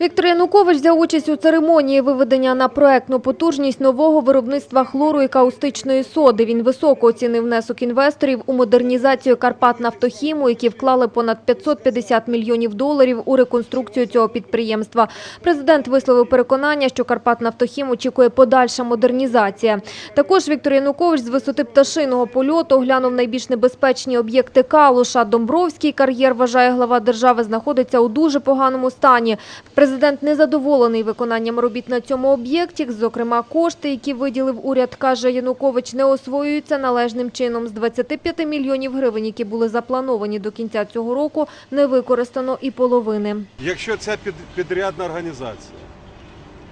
Віктор Янукович взяв участь у церемонії виведення на проектну потужність нового виробництва хлору і каустичної соди. Він високо оцінив внесок інвесторів у модернізацію Карпатнафтохіму, які вклали понад 550 мільйонів доларів у реконструкцію цього підприємства. Президент висловив переконання, що Карпатнафтохім очікує подальша модернізація. Також Віктор Янукович з висоти пташиного польоту оглянув найбільш небезпечні об'єкти Калуша. Домбровський кар'єр, вважає глава держави, знаходиться у дуже поганому стані. Президент незадоволений виконанням робіт на цьому об'єкті. Зокрема, кошти, які виділив уряд, каже Янукович, не освоюються належним чином. З 25 мільйонів гривень, які були заплановані до кінця цього року, не використано і половини. Якщо ця під- підрядна організація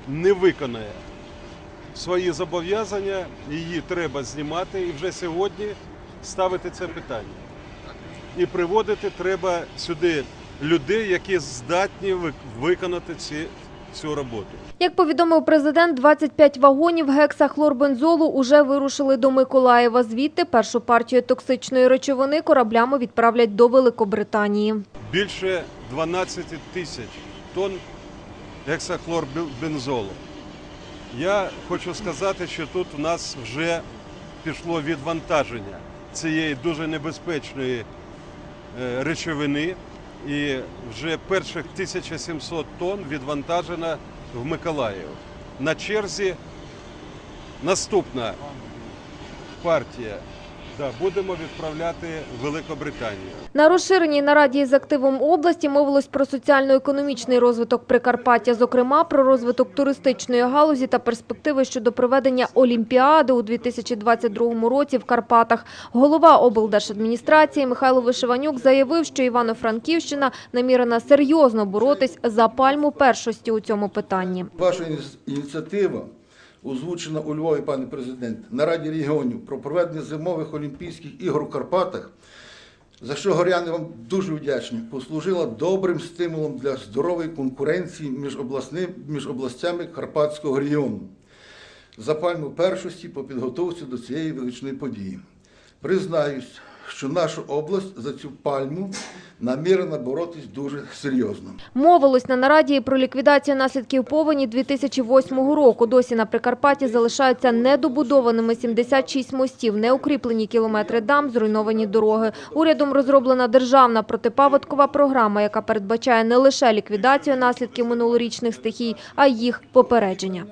не виконає свої зобов'язання, її треба знімати і вже сьогодні ставити це питання. І приводити треба сюди людей, які здатні ви- виконати ці, цю роботу. Як повідомив президент, 25 вагонів гексахлорбензолу уже вирушили до Миколаєва. Звідти першу партію токсичної речовини кораблями відправлять до Великобританії. Більше 12 тисяч тонн гексахлорбензолу. Я хочу сказати, що тут у нас вже пішло відвантаження цієї дуже небезпечної е, речовини, і вже перших 1700 тонн відвантажено в Миколаїв. На черзі наступна партія. Да, будемо відправляти в Великобританію. На розширеній нараді з активом області мовилось про соціально-економічний розвиток Прикарпаття, зокрема про розвиток туристичної галузі та перспективи щодо проведення Олімпіади у 2022 році в Карпатах. Голова облдержадміністрації Михайло Вишиванюк заявив, що Івано-Франківщина намірена серйозно боротись за пальму першості у цьому питанні. Ваша ініціатива, озвучена у Львові, пане президент, на Раді регіонів про проведення зимових Олімпійських ігор у Карпатах, за що горяни вам дуже вдячні, послужила добрим стимулом для здорової конкуренції між, обласним, між областями Карпатського регіону. За пальму першості по підготовці до цієї величної події. Признаюсь, що наша область за цю пальму намірена боротись дуже серйозно. Мовилось на нараді про ліквідацію наслідків повені 2008 року. Досі на Прикарпатті залишаються недобудованими 76 мостів, неукріплені кілометри дам, зруйновані дороги. Урядом розроблена державна протипаводкова програма, яка передбачає не лише ліквідацію наслідків минулорічних стихій, а й їх попередження.